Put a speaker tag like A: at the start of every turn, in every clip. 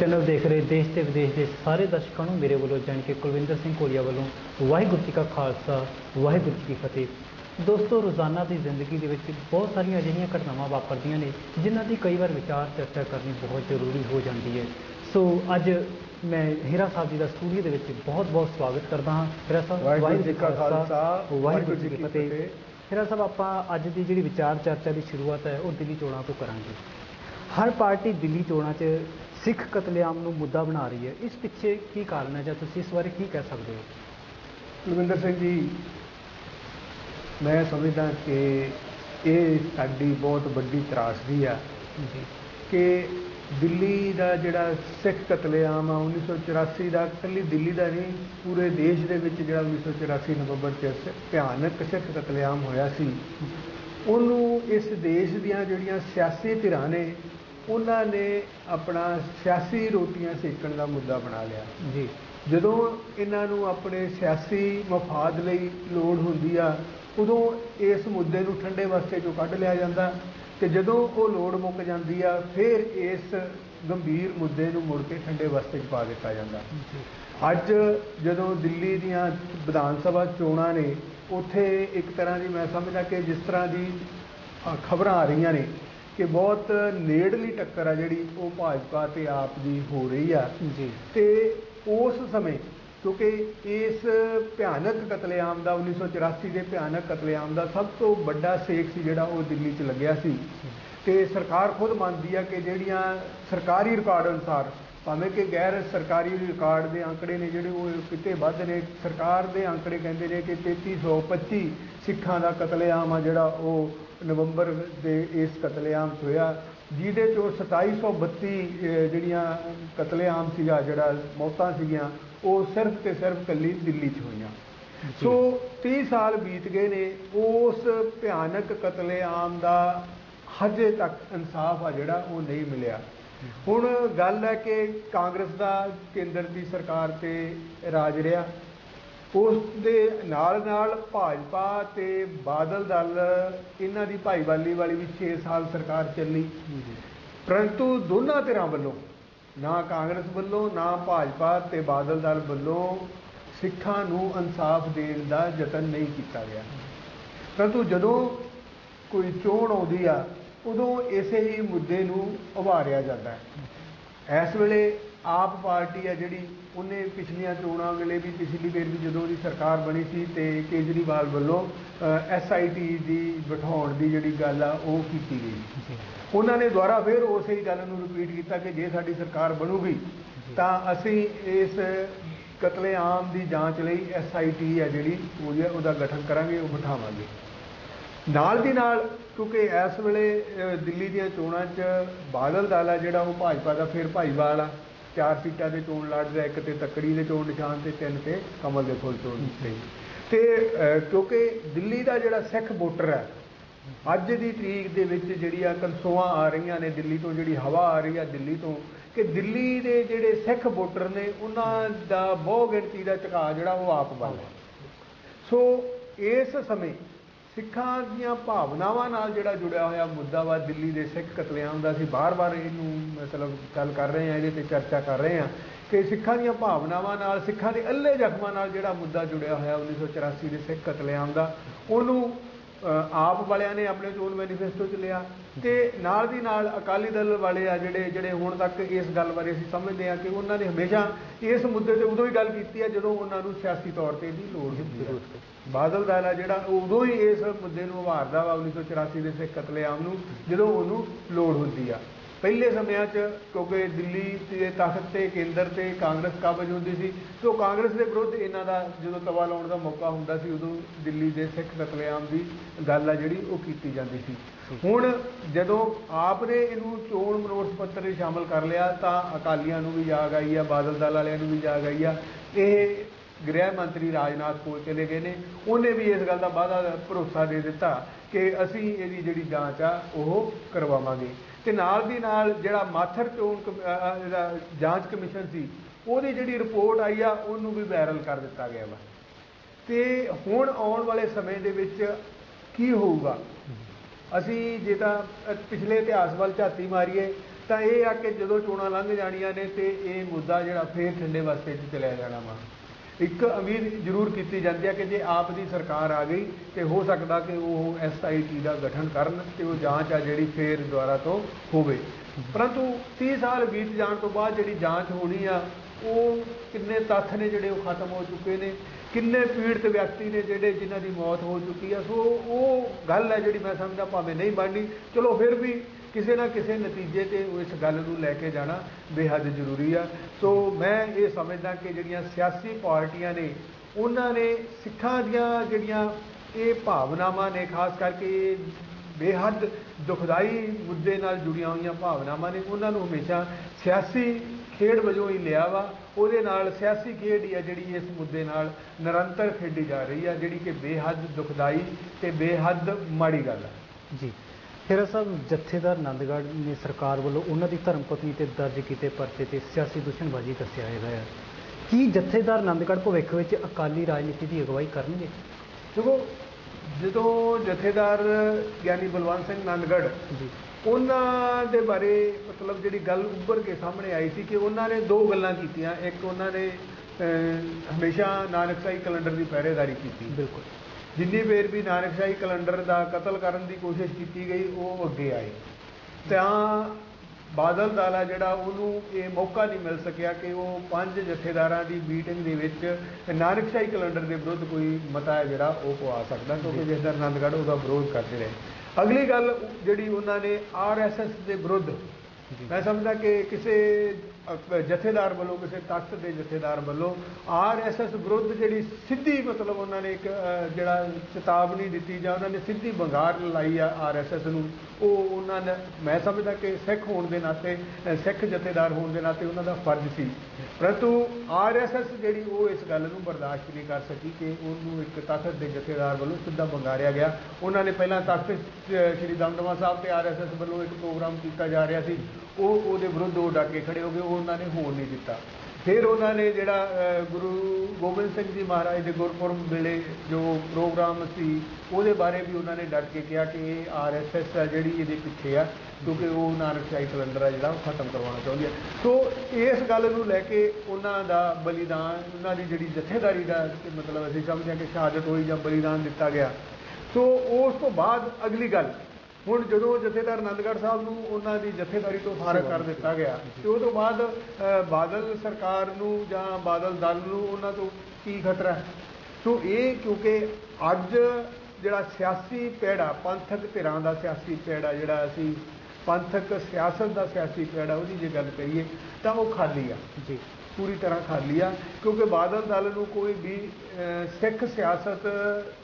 A: Channel ਦੇਖ ਰਹੇ ਦੇਸ਼ ਤੇ ਵਿਦੇਸ਼ ਦੇ ਸਾਰੇ ਦਰਸ਼ਕਾਂ ਨੂੰ ਮੇਰੇ ਵੱਲੋਂ ਜਾਣ ਕੇ ਕੁਲਵਿੰਦਰ ਸਿੰਘ ਕੋਲੀਆ ਵੱਲੋਂ ਵਾਹਿਗੁਰੂ ਜੀ ਕਾ ਖਾਲਸਾ ਵਾਹਿਗੁਰੂ ਜੀ ਕੀ ਫਤਿਹ। ਦੋਸਤੋ ਰੋਜ਼ਾਨਾ ਦੀ ਜ਼ਿੰਦਗੀ ਦੇ ਵਿੱਚ ਬਹੁਤ ਸਾਰੀਆਂ ਅਜਿਹੀਆਂ ਘਟਨਾਵਾਂ ਵਾਪਰਦੀਆਂ ਨੇ ਜਿਨ੍ਹਾਂ ਦੀ ਕਈ ਵਾਰ ਵਿਚਾਰ ਚਰਚਾ ਕਰਨੀ ਬਹੁਤ ਜ਼ਰੂਰੀ ਹੋ ਜਾਂਦੀ ਹੈ। ਸੋ ਅੱਜ ਮੈਂ ਹੀਰਾ ਸਾਹਿਬ ਜੀ ਦਾ ਸਟੂਡੀਓ ਦੇ ਵਿੱਚ ਬਹੁਤ ਬਹੁਤ ਸਵਾਗਤ ਕਰਦਾ ਹਾਂ। ਹੀਰਾ ਸਾਹਿਬ
B: ਵਾਹਿਗੁਰੂ ਜੀ ਕਾ ਖਾਲਸਾ,
A: ਵਾਹਿਗੁਰੂ ਜੀ ਕੀ ਫਤਿਹ। ਹੀਰਾ ਸਾਹਿਬ ਆਪਾਂ ਅੱਜ ਦੀ ਜਿਹੜੀ ਵਿਚਾਰ ਚਰਚਾ ਦੀ ਸ਼ੁਰੂਆਤ ਹੈ ਉਹ ਦਿੱਲੀ ਚੋਣਾਂ ਤੋਂ ਕਰਾਂਗੇ। ਹਰ ਪਾਰਟੀ ਦਿੱਲੀ ਚੋਣਾਂ 'ਚ ਸਿੱਖ ਕਤਲੇਆਮ ਨੂੰ ਮੁੱਦਾ ਬਣਾ ਰਹੀ ਹੈ। ਇਸ ਪਿੱਛੇ ਕੀ ਕਾਰਨ ਹੈ ਜਾਂ ਤੁਸੀਂ ਇਸ ਬਾਰੇ ਕੀ ਕਹਿ ਸਕਦੇ ਹੋ?
B: ਕੁਲਵਿੰਦਰ ਸਿੰਘ ਜੀ ਮੈਂ ਸਮਝਦਾ ਕਿ ਇਹ ਸਾਡੀ ਬਹੁਤ ਵੱਡੀ ਤਰਾਸਦੀ ਆ ਕਿ ਦਿੱਲੀ ਦਾ ਜਿਹੜਾ ਸਿੱਖ ਕਤਲੇਆਮ ਆ 1984 ਦਾ ਇਕੱਲੀ ਦਿੱਲੀ ਦਾ ਨਹੀਂ ਪੂਰੇ ਦੇਸ਼ ਦੇ ਵਿੱਚ ਜਿਹੜਾ 1984 ਨਵੰਬਰ 'ਚ ਭਿਆਨਕ ਸਿੱਖ ਕਤਲੇਆਮ ਹੋਇਆ ਸੀ। ਉਹਨੂੰ ਇਸ ਦੇਸ਼ ਦੀਆਂ ਜਿਹੜੀਆਂ ਸਿਆਸੀ ਧਿਰਾਂ ਨੇ ਉਹਨਾਂ ਨੇ ਆਪਣਾ ਸਿਆਸੀ ਰੋਟੀਆਂ ਸੇਕਣ ਦਾ ਮੁੱਦਾ ਬਣਾ ਲਿਆ।
A: ਜੀ।
B: ਜਦੋਂ ਇਹਨਾਂ ਨੂੰ ਆਪਣੇ ਸਿਆਸੀ ਮਫਾਦ ਲਈ ਲੋੜ ਹੁੰਦੀ ਆ ਉਦੋਂ ਇਸ ਮੁੱਦੇ ਨੂੰ ਠੰਡੇ ਵਾਸਤੇ ਚੋਂ ਕੱਢ ਲਿਆ ਜਾਂਦਾ ਤੇ ਜਦੋਂ ਉਹ ਲੋੜ ਮੁੱਕ ਜਾਂਦੀ ਆ ਫਿਰ ਇਸ ਗੰਭੀਰ ਮੁੱਦੇ ਨੂੰ ਮੁੜ ਕੇ ਠੰਡੇ ਵਾਸਤੇ 'ਚ ਪਾ ਦਿੱਤਾ ਜਾਂਦਾ। ਅੱਜ ਜਦੋਂ ਦਿੱਲੀ ਦੀਆਂ ਵਿਧਾਨ ਸਭਾ ਚੋਣਾਂ ਨੇ ਉੱਥੇ ਇੱਕ ਤਰ੍ਹਾਂ ਦੀ ਮੈਂ ਸਮਝਦਾ ਕਿ ਜਿਸ ਤਰ੍ਹਾਂ ਦੀ ਖਬਰਾਂ ਆ ਰਹੀਆਂ ਨੇ ਕਿ ਬਹੁਤ ਨੇੜਲੀ ਟੱਕਰ ਆ ਜਿਹੜੀ ਉਹ ਭਾਜਪਾ ਤੇ ਆਪ ਦੀ ਹੋ ਰਹੀ ਆ।
A: ਜੀ।
B: ਤੇ ਉਸ ਸਮੇਂ ਕਿਉਂਕਿ ਇਸ ਭਿਆਨਕ ਕਤਲੇਆਮ ਦਾ 1984 ਦੇ ਭਿਆਨਕ ਕਤਲੇਆਮ ਦਾ ਸਭ ਤੋਂ ਵੱਡਾ ਸੇਕ ਸੀ ਜਿਹੜਾ ਉਹ ਦਿੱਲੀ 'ਚ ਲੱਗਿਆ ਸੀ। ਤੇ ਸਰਕਾਰ ਖੁਦ ਮੰਨਦੀ ਆ ਕਿ ਜਿਹੜੀਆਂ ਸਰਕਾਰੀ ਰਿਕਾਰਡ ਅਨੁਸਾਰ ਭਾਵੇਂ ਕਿ ਗੈਰ ਸਰਕਾਰੀ ਰਿਕਾਰਡ ਦੇ ਅੰਕੜੇ ਨੇ ਜਿਹੜੇ ਉਹ ਕਿਤੇ ਵੱਧ ਨੇ ਸਰਕਾਰ ਦੇ ਅੰਕੜੇ ਕਹਿੰਦੇ ਨੇ ਕਿ 3325 ਸਿੱਖਾਂ ਦਾ ਕਤਲੇਆਮ ਆ ਜਿਹੜਾ ਉਹ ਨਵੰਬਰ ਦੇ ਇਸ ਕਤਲੇਆਮ 'ਚ ਹੋਇਆ ਜਿਹਦੇ ਚੋਂ 2732 ਅਹ, ਜਿਹੜੀਆਂ ਕਤਲੇਆਮ ਸੀਗਾ ਜਿਹੜਾ ਮੌਤਾਂ ਸੀਗੀਆਂ ਉਹ ਸਿਰਫ ਤੇ ਸਿਰਫ ਕੱਲੀ ਦਿੱਲੀ 'ਚ ਹੋਈਆਂ। ਸੋ 30 ਸਾਲ ਬੀਤ ਗਏ ਨੇ ਉਸ ਭਿਆਨਕ ਕਤਲੇਆਮ ਦਾ ਹਜੇ ਤੱਕ ਇਨਸਾਫ ਆ ਜਿਹੜਾ ਉਹ ਨਹੀਂ ਮਿਲਿਆ। ਹੁਣ ਗੱਲ ਹੈ ਕਿ ਕਾਂਗਰਸ ਦਾ ਕੇਂਦਰ ਦੀ ਸਰਕਾਰ ਤੇ ਰਾਜ ਰਿਹਾ। ਉਸ ਦੇ ਨਾਲ ਨਾਲ ਭਾਜਪਾ ਤੇ ਬਾਦਲ ਦਲ, ਇਹਨਾਂ ਦੀ ਭਾਈਵਾਲੀ ਵਾਲੀ ਵੀ 6 ਸਾਲ ਸਰਕਾਰ ਚੱਲੀ। ਪਰੰਤੂ ਦੋਨਾਂ ਧਿਰਾਂ ਵੱਲੋਂ, ਨਾ ਕਾਂਗਰਸ ਵੱਲੋਂ, ਨਾ ਭਾਜਪਾ ਤੇ ਬਾਦਲ ਦਲ ਵੱਲੋਂ ਸਿੱਖਾਂ ਨੂੰ ਇਨਸਾਫ ਦੇਣ ਦਾ ਯਤਨ ਨਹੀਂ ਕੀਤਾ ਗਿਆ। ਪਰੰਤੂ ਜਦੋਂ ਕੋਈ ਚੋਣ ਆਉਂਦੀ ਆ ਉਦੋਂ ਇਸੇ ਹੀ ਮੁੱਦੇ ਨੂੰ ਉਭਾਰਿਆ ਜਾਂਦਾ ਹੈ। ਇਸ ਵੇਲੇ ਆਪ ਪਾਰਟੀ ਆ ਜਿਹੜੀ ਉਹਨੇ ਪਿਛਲੀਆਂ ਚੋਣਾਂ ਵੇਲੇ ਵੀ ਪਿਛਲੀ ਵਾਰ ਵੀ ਜਦੋਂ ਉਹਦੀ ਸਰਕਾਰ ਬਣੀ ਸੀ ਤੇ ਕੇਜਰੀਵਾਲ ਵੱਲੋਂ ਐਸਆਈਟੀ ਦੀ ਬਿਠਾਉਣ ਦੀ ਜਿਹੜੀ ਗੱਲ ਆ ਉਹ ਕੀਤੀ ਗਈ। ਉਹਨਾਂ ਨੇ ਦੁਬਾਰਾ ਫਿਰ ਉਸੇ ਹੀ ਗੱਲ ਨੂੰ ਰਿਪੀਟ ਕੀਤਾ ਕਿ ਜੇ ਸਾਡੀ ਸਰਕਾਰ ਬਣੂਗੀ ਤਾਂ ਅਸੀਂ ਇਸ ਕਤਲੇਆਮ ਦੀ ਜਾਂਚ ਲਈ ਐਸਆਈਟੀ ਹੈ ਜਿਹੜੀ ਉਹਦਾ ਗਠਨ ਕਰਾਂਗੇ ਉਹ ਬਿਠਾਵਾਂਗੇ। ਨਾਲ ਦੀ ਨਾਲ, ਕਿਉਂਕਿ ਇਸ ਵੇਲੇ ਦਿੱਲੀ ਦੀਆਂ ਚੋਣਾਂ 'ਚ ਬਾਦਲ ਦਲ ਆ ਜਿਹੜਾ, ਉਹ ਭਾਜਪਾ ਦਾ ਫਿਰ ਭਾਈਵਾਲ ਆ। ਚਾਰ ਸੀਟਾਂ ਦੇ ਚੋਣ ਲੜ ਰਿਹਾ, ਇੱਕ ਤੇ ਤੱਕੜੀ ਦੇ ਚੋਣ ਨਿਸ਼ਾਨ ਤੇ, ਤਿੰਨ ਤੇ ਕਮਲ ਦੇ ਫੁੱਲ ਚੋਣ ਤੇ। ਤੇ ਕਿਉਂਕਿ ਦਿੱਲੀ ਦਾ ਜਿਹੜਾ ਸਿੱਖ ਵੋਟਰ ਹੈ ਅੱਜ ਦੀ ਤਰੀਕ ਦੇ ਵਿੱਚ ਜਿਹੜੀ ਆ ਕਨਸੋਆਂ ਆ ਰਹੀਆਂ ਨੇ, ਦਿੱਲੀ ਤੋਂ ਜਿਹੜੀ ਹਵਾ ਆ ਰਹੀ ਆ ਦਿੱਲੀ ਤੋਂ, ਕਿ ਦਿੱਲੀ ਦੇ ਜਿਹੜੇ ਸਿੱਖ ਵੋਟਰ ਨੇ, ਉਹਨਾਂ ਦਾ ਬਹੁ ਗਿਣਤੀ ਦਾ ਝੁਕਾਅ ਜਿਹੜਾ, ਉਹ ਆਪ ਵੱਲ ਸੋ, ਇਸ ਸਮੇਂ ਸਿੱਖਾਂ ਦੀਆਂ ਭਾਵਨਾਵਾਂ ਨਾਲ ਜਿਹੜਾ ਜੁੜਿਆ ਹੋਇਆ ਮੁੱਦਾ ਵਾ, ਦਿੱਲੀ ਦੇ ਸਿੱਖ ਕਤਲੇਆਮ ਦਾ ਅਸੀਂ ਬਾਰ-ਬਾਰ ਇਹਨੂੰ ਮਤਲਬ ਗੱਲ ਕਰ ਰਹੇ ਹਾਂ, ਇਹਦੇ ਤੇ ਚਰਚਾ ਕਰ ਰਹੇ ਹਾਂ ਕਿ ਸਿੱਖਾਂ ਦੀਆਂ ਭਾਵਨਾਵਾਂ ਨਾਲ, ਸਿੱਖਾਂ ਦੇ ਅੱਲੇ ਜ਼ਖਮਾਂ ਨਾਲ ਜਿਹੜਾ ਮੁੱਦਾ ਜੁੜਿਆ ਹੋਇਆ 1984 ਦੇ ਸਿੱਖ ਕਤਲੇਆਮ ਦਾ, ਉਹਨੂੰ ਆਪ ਵਾਲਿਆਂ ਨੇ ਆਪਣੇ ਚੋਣ ਮੈਨੀਫੈਸਟੋ 'ਚ ਲਿਆ ਤੇ ਨਾਲ ਦੀ ਨਾਲ ਅਕਾਲੀ ਦਲ ਵਾਲੇ ਆ ਜਿਹੜੇ ਜਿਹੜੇ ਹੁਣ ਤੱਕ ਇਸ ਗੱਲ ਬਾਰੇ ਅਸੀਂ ਸਮਝਦੇ ਹਾਂ ਕਿ ਉਹਨਾਂ ਨੇ ਹਮੇਸ਼ਾ ਇਸ ਮੁੱਦੇ ਤੇ ਉਦੋਂ ਹੀ ਗੱਲ ਕੀਤੀ ਹੈ ਜਦੋਂ ਉਹਨਾਂ ਨੂੰ ਸਿਆਸੀ ਤੌਰ ਤੇ ਦੀ ਲੋੜ ਹੁੰਦੀ ਹੈ। ਬਾਦਲ ਦਲ ਆ ਜਿਹੜਾ ਉਦੋਂ ਹੀ ਇਸ ਮੁੱਦੇ ਨੂੰ ਉਭਾਰਦਾ ਵਾ 1984 ਦੇ ਸਿੱਖ ਕਤਲੇਆਮ ਨੂੰ, ਜਦੋਂ ਉਹਨੂੰ ਲੋੜ ਹੁੰਦੀ ਆ। ਪਹਿਲੇ ਸਮਿਆਂ 'ਚ ਕਿਉਂਕਿ ਦਿੱਲੀ ਦੇ ਤਖਤ ਤੇ ਕੇਂਦਰ ਤੇ ਕਾਂਗਰਸ ਕਾਬਜ ਹੁੰਦੀ ਸੀ, ਸੋ ਕਾਂਗਰਸ ਦੇ ਵਿਰੁੱਧ ਇਹਨਾਂ ਦਾ ਜਦੋਂ ਤਵਾ ਲਾਉਣ ਦਾ ਮੌਕਾ ਹੁੰਦਾ ਸੀ, ਉਦੋਂ ਦਿੱਲੀ ਦੇ ਸਿੱਖ ਕਤਲੇਆਮ ਦੀ ਗੱਲ ਆ ਜਿਹੜੀ ਉਹ ਕੀਤੀ ਜਾਂਦੀ ਸੀ। ਹੁਣ ਜਦੋਂ ਆਪ ਨੇ ਇਹਨੂੰ ਚੋਣ ਮਨੋਰਥ ਪੱਤਰ 'ਚ ਸ਼ਾਮਲ ਕਰ ਲਿਆ, ਤਾਂ ਅਕਾਲੀਆਂ ਨੂੰ ਵੀ ਜਾਗ ਆਈ ਆ, ਬਾਦਲ ਦਲ ਵਾਲਿਆਂ ਨੂੰ ਵੀ ਜਾਗ ਆਈ ਆ। ਇਹ ਗ੍ਰਹਿ ਮੰਤਰੀ ਰਾਜਨਾਥ ਕੋਲ ਚਲੇ ਗਏ ਨੇ। ਉਹਨੇ ਵੀ ਇਸ ਗੱਲ ਦਾ ਵਾਅਦਾ, ਭਰੋਸਾ ਦੇ ਦਿੱਤਾ ਕਿ ਅਸੀਂ ਇਹਦੀ ਜਿਹੜੀ ਜਾਂਚ ਆ, ਉਹ ਕਰਵਾਵਾਂਗੇ। ਤੇ ਨਾਲ ਦੀ ਨਾਲ ਜਿਹੜਾ ਮਾਥਰ ਚੋਣ ਕਮ- ਜਿਹੜਾ ਜਾਂਚ ਕਮਿਸ਼ਨ ਸੀ, ਉਹਦੀ ਜਿਹੜੀ ਰਿਪੋਰਟ ਆਈ ਆ, ਉਹਨੂੰ ਵੀ ਵਾਇਰਲ ਕਰ ਦਿੱਤਾ ਗਿਆ ਵਾ। ਤੇ ਹੁਣ ਆਉਣ ਵਾਲੇ ਸਮੇਂ ਦੇ ਵਿੱਚ ਕੀ ਹੋਊਗਾ? ਅਸੀਂ ਜੇ ਤਾਂ ਪਿਛਲੇ ਇਤਿਹਾਸ ਵੱਲ ਝਾਤੀ ਮਾਰੀਏ, ਤਾਂ ਇਹ ਆ ਕਿ ਜਦੋਂ ਚੋਣਾਂ ਲੰਘ ਜਾਣੀਆਂ ਨੇ ਤੇ ਇਹ ਮੁੱਦਾ ਜਿਹੜਾ ਫੇਰ ਠੰਡੇ ਵਾਸਤੇ 'ਚ ਚਲਿਆ ਜਾਣਾ ਵਾ। ਇੱਕ ਉਮੀਦ ਜ਼ਰੂਰ ਕੀਤੀ ਜਾਂਦੀ ਹੈ ਕਿ ਜੇ ਆਪ ਦੀ ਸਰਕਾਰ ਆ ਗਈ ਤੇ ਹੋ ਸਕਦਾ ਕਿ ਉਹ ਐਸਆਈਟੀ ਦਾ ਗਠਨ ਕਰਨ ਤੇ ਉਹ ਜਾਂਚ ਆ ਜਿਹੜੀ ਫੇਰ ਦੁਆਰਾ ਤੋਂ ਹੋਵੇ। ਪਰੰਤੂ 30 ਸਾਲ ਬੀਤ ਜਾਣ ਤੋਂ ਬਾਅਦ ਜਿਹੜੀ ਜਾਂਚ ਹੋਣੀ ਆ, ਉਹ ਕਿੰਨੇ ਤੱਥ ਨੇ ਜਿਹੜੇ ਉਹ ਖਤਮ ਹੋ ਚੁੱਕੇ ਨੇ, ਕਿੰਨੇ ਪੀੜਤ ਵਿਅਕਤੀ ਨੇ ਜਿਹੜੇ ਜਿਨ੍ਹਾਂ ਦੀ ਮੌਤ ਹੋ ਚੁੱਕੀ ਆ। ਸੋ ਉਹ ਗੱਲ ਹੈ ਜਿਹੜੀ ਮੈਂ ਸਮਝਦਾ ਭਾਵੇਂ ਨਹੀਂ ਬਣਨੀ। ਚਲੋ ਫਿਰ ਵੀ ਕਿਸੇ ਨਾ ਕਿਸੇ ਨਤੀਜੇ ਤੇ ਉਹ ਇਸ ਗੱਲ ਨੂੰ ਲੈ ਕੇ ਜਾਣਾ ਬੇਹੱਦ ਜ਼ਰੂਰੀ ਆ। ਸੋ ਮੈਂ ਇਹ ਸਮਝਦਾ ਕਿ ਜਿਹੜੀਆਂ ਸਿਆਸੀ ਪਾਰਟੀਆਂ ਨੇ, ਉਹਨਾਂ ਨੇ ਸਿੱਖਾਂ ਦੀਆਂ ਜਿਹੜੀਆਂ ਇਹ ਭਾਵਨਾਵਾਂ ਨੇ, ਖਾਸ ਕਰਕੇ ਇਹ ਬੇਹੱਦ ਦੁਖਦਾਈ ਮੁੱਦੇ ਨਾਲ ਜੁੜੀਆਂ ਹੋਈਆਂ ਭਾਵਨਾਵਾਂ ਨੇ, ਉਹਨਾਂ ਨੂੰ ਹਮੇਸ਼ਾ ਸਿਆਸੀ ਖੇਡ ਵਜੋਂ ਹੀ ਲਿਆ ਵਾ। ਉਹਦੇ ਨਾਲ ਸਿਆਸੀ ਖੇਡ ਹੀ ਆ ਜਿਹੜੀ ਇਸ ਮੁੱਦੇ ਨਾਲ ਨਿਰੰਤਰ ਖੇਡੀ ਜਾ ਰਹੀ ਆ, ਜਿਹੜੀ ਕਿ ਬੇਹੱਦ ਦੁਖਦਾਈ ਤੇ ਬੇਹੱਦ ਮਾੜੀ ਗੱਲ ਆ।
A: ਜੀ। ਖੇਰਾ ਸਾਹਿਬ ਜਥੇਦਾਰ ਨੰਦਗੜ੍ਹ ਨੇ ਸਰਕਾਰ ਵੱਲੋਂ ਉਹਨਾਂ ਦੀ ਧਰਮ ਪਤਨੀ ਤੇ ਦਰਜ ਕੀਤੇ ਪਰਚੇ ਤੇ ਸਿਆਸੀ ਦੁਸ਼ਮਣਬਾਜ਼ੀ ਦੱਸਿਆ ਹੈਗਾ ਹੈ। ਕੀ ਜਥੇਦਾਰ ਨੰਦਗੜ੍ਹ ਭਵਿੱਖ ਵਿੱਚ ਅਕਾਲੀ ਰਾਜਨੀਤੀ ਦੀ ਅਗਵਾਈ ਕਰਨਗੇ?
B: ਦੇਖੋ ਜਦੋਂ ਜਥੇਦਾਰ ਗਿਆਨੀ ਬਲਵੰਤ ਸਿੰਘ ਨੰਦਗੜ੍ਹ
A: ਜੀ।
B: ਉਹਨਾਂ ਦੇ ਬਾਰੇ ਮਤਲਬ ਜਿਹੜੀ ਗੱਲ ਉੱਭਰ ਕੇ ਸਾਹਮਣੇ ਆਈ ਸੀ ਕਿ ਉਹਨਾਂ ਨੇ ਦੋ ਗੱਲਾਂ ਕੀਤੀਆਂ। ਇੱਕ ਉਹਨਾਂ ਨੇ ਹਮੇਸ਼ਾ ਨਾਨਕਸ਼ਾਹੀ ਕੈਲੰਡਰ ਦੀ ਪਹਿਰੇਦਾਰੀ ਕੀਤੀ।
A: ਬਿਲਕੁਲ।
B: ਜਿੰਨੀ ਵੇਰ ਵੀ ਨਾਨਕਸ਼ਾਹੀ ਕੈਲੰਡਰ ਦਾ ਕਤਲ ਕਰਨ ਦੀ ਕੋਸ਼ਿਸ਼ ਕੀਤੀ ਗਈ ਉਹ ਅੱਗੇ ਆਏ। ਤਾਂ ਬਾਦਲ ਦਲ ਜਿਹੜਾ ਉਹਨੂੰ ਇਹ ਮੌਕਾ ਨਹੀਂ ਮਿਲ ਸਕਿਆ ਕਿ ਉਹ ਪੰਜ ਜਥੇਦਾਰਾਂ ਦੀ ਮੀਟਿੰਗ ਦੇ ਵਿੱਚ ਨਾਨਕਸ਼ਾਹੀ ਕੈਲੰਡਰ ਦੇ ਵਿਰੁੱਧ ਕੋਈ ਮਤਾ ਜਿਹੜਾ ਉਹ ਪਵਾ ਸਕਦਾ ਕਿਉਂਕਿ ਜਥੇਦਾਰ ਆਨੰਦਗੜ੍ਹ ਉਹਦਾ ਵਿਰੋਧ ਕਰਦੇ ਰਹੇ। ਅਗਲੀ ਗੱਲ ਜਿਹੜੀ ਉਹਨਾਂ ਨੇ ਆਰਐਸਐਸ ਦੇ ਵਿਰੁੱਧ ਮੈਂ ਸਮਝਦਾ ਕਿ ਕਿਸੇ ਜਥੇਦਾਰ ਵੱਲੋਂ, ਕਿਸੇ ਤਖਤ ਦੇ ਜਥੇਦਾਰ ਵੱਲੋਂ ਆਰਐਸਐਸ ਵਿਰੁੱਧ ਜਿਹੜੀ ਸਿੱਧੀ ਮਤਲਬ ਉਹਨਾਂ ਨੇ ਇੱਕ ਜਿਹੜਾ ਚੇਤਾਵਨੀ ਦਿੱਤੀ ਜਾਂ ਉਹਨਾਂ ਨੇ ਸਿੱਧੀ ਬੰਗਾਰ ਲਾਈ ਆ ਆਰਐਸਐਸ ਨੂੰ, ਉਹ ਉਹਨਾਂ ਨੇ, ਮੈਂ ਸਮਝਦਾ ਕਿ ਸਿੱਖ ਹੋਣ ਦੇ ਨਾਤੇ ਸਿੱਖ ਜਥੇਦਾਰ ਹੋਣ ਦੇ ਨਾਤੇ ਉਹਨਾਂ ਦਾ ਫਰਜ਼ ਸੀ। ਪਰੰਤੂ ਆਰਐਸਐਸ ਜਿਹੜੀ ਉਹ ਇਸ ਗੱਲ ਨੂੰ ਬਰਦਾਸ਼ਤ ਨਹੀਂ ਕਰ ਸਕੀ ਕਿ ਉਹਨੂੰ ਇੱਕ ਤਖਤ ਦੇ ਜਥੇਦਾਰ ਵੱਲੋਂ ਸਿੱਧਾ ਬੰਗਾਰਿਆ ਗਿਆ। ਉਹਨਾਂ ਨੇ ਪਹਿਲਾਂ ਤਖਤ ਸ਼੍ਰੀ ਦਮਦਮਾ ਸਾਹਿਬ ਤੇ ਆਰਐਸਐਸ ਵੱਲੋਂ ਇੱਕ ਪ੍ਰੋਗਰਾਮ ਕੀਤਾ ਜਾ ਰਿਹਾ ਸੀ। ਉਹ ਉਹਦੇ ਵਿਰੁੱਧ ਉਹ ਡਟ ਕੇ ਖੜੇ ਹੋ ਗਏ, ਉਹ ਉਹਨਾਂ ਨੇ ਹੋਣ ਨਹੀਂ ਦਿੱਤਾ। ਫਿਰ ਉਹਨਾਂ ਨੇ ਜਿਹੜਾ ਗੁਰੂ ਗੋਬਿੰਦ ਸਿੰਘ ਜੀ ਮਹਾਰਾਜ ਦੇ ਗੁਰਪੁਰਬ ਵੇਲੇ ਜੋ ਪ੍ਰੋਗਰਾਮ ਸੀ, ਉਹਦੇ ਬਾਰੇ ਵੀ ਉਹਨਾਂ ਨੇ ਡਰ ਕੇ ਕਿਹਾ ਕਿ ਇਹ ਆਰਐਸਐਸ ਆ ਜਿਹੜੀ ਇਹਦੇ ਪਿੱਛੇ ਆ, ਕਿਉਂਕਿ ਉਹ ਨਾਨਕ ਨਾਨਕਸ਼ਾਹੀ ਕੈਲੰਡਰ ਆ ਜਿਹੜਾ, ਉਹ ਖਤਮ ਕਰਵਾਉਣਾ ਚਾਹੁੰਦੀ ਹੈ ਸੋ ਇਸ ਗੱਲ ਨੂੰ ਲੈ ਕੇ ਉਹਨਾਂ ਦਾ ਬਲੀਦਾਨ, ਉਹਨਾਂ ਦੀ ਜਿਹੜੀ ਜਥੇਦਾਰੀ ਦਾ ਮਤਲਬ ਅਸੀਂ ਸਮਝਦੇ ਹਾਂ ਕਿ ਸ਼ਹਾਦਤ ਹੋਈ ਜਾਂ ਬਲੀਦਾਨ ਦਿੱਤਾ ਗਿਆ। ਸੋ ਉਸ ਤੋਂ ਬਾਅਦ ਅਗਲੀ ਗੱਲ ਹੁਣ ਜਦੋਂ ਜਥੇਦਾਰ ਆਨੰਦਗੜ੍ਹ ਸਾਹਿਬ ਨੂੰ ਉਹਨਾਂ ਦੀ ਜਥੇਦਾਰੀ ਤੋਂ ਫਾਰਗ ਕਰ ਦਿੱਤਾ ਗਿਆ, ਤੇ ਉਹ ਤੋਂ ਬਾਅਦ ਬਾਦਲ ਸਰਕਾਰ ਨੂੰ ਜਾਂ ਬਾਦਲ ਦਲ ਨੂੰ ਉਹਨਾਂ ਤੋਂ ਕੀ ਖਤਰਾ? ਹੈ ਸੋ ਇਹ ਕਿਉਂਕਿ ਅੱਜ ਜਿਹੜਾ ਸਿਆਸੀ ਪੈੜਾ, ਪੰਥਕ ਧਿਰਾਂ ਦਾ ਸਿਆਸੀ ਪੈੜਾ ਜਿਹੜਾ ਅਸੀਂ, ਪੰਥਕ ਸਿਆਸਤ ਦਾ ਸਿਆਸੀ ਪੈੜਾ ਉਹਦੀ ਜੇ ਗੱਲ ਕਰੀਏ, ਤਾਂ ਉਹ ਖਾਲੀ ਆ।
A: ਜੀ।
B: ਪੂਰੀ ਤਰ੍ਹਾਂ ਖਾਲੀ ਆ। ਕਿਉਂਕਿ ਬਾਦਲ ਦਲ ਨੂੰ ਕੋਈ ਵੀ ਸਿੱਖ ਸਿਆਸਤ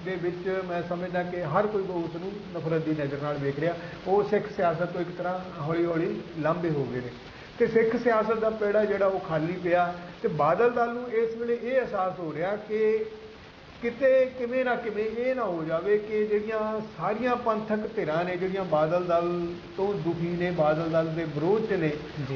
B: ਦੇ ਵਿੱਚ ਮੈਂ ਸਮਝਦਾ ਕਿ ਹਰ ਕੋਈ ਉਸ ਨੂੰ ਨਫ਼ਰਤ ਦੀ ਨਜ਼ਰ ਨਾਲ ਵੇਖ ਰਿਹਾ। ਉਹ ਸਿੱਖ ਸਿਆਸਤ ਤੋਂ ਇੱਕ ਤਰ੍ਹਾਂ ਹੌਲੀ ਹੌਲੀ ਲਾਂਭੇ ਹੋ ਗਏ ਨੇ। ਤੇ ਸਿੱਖ ਸਿਆਸਤ ਦਾ ਪੇੜਾ ਜਿਹੜਾ ਉਹ ਖਾਲੀ ਪਿਆ। ਤੇ ਬਾਦਲ ਦਲ ਨੂੰ ਇਸ ਵੇਲੇ ਇਹ ਅਹਿਸਾਸ ਹੋ ਰਿਹਾ ਕਿ ਕਿਤੇ ਕਿਵੇਂ ਨਾ ਕਿਵੇਂ ਇਹ ਨਾ ਹੋ ਜਾਵੇ ਕਿ ਜਿਹੜੀਆਂ ਸਾਰੀਆਂ ਪੰਥਕ ਧਿਰਾਂ ਨੇ ਜਿਹੜੀਆਂ ਬਾਦਲ ਦਲ ਤੋਂ ਦੁਖੀ ਨੇ ਬਾਦਲ ਦਲ ਦੇ ਵਿਰੋਧ 'ਚ ਨੇ।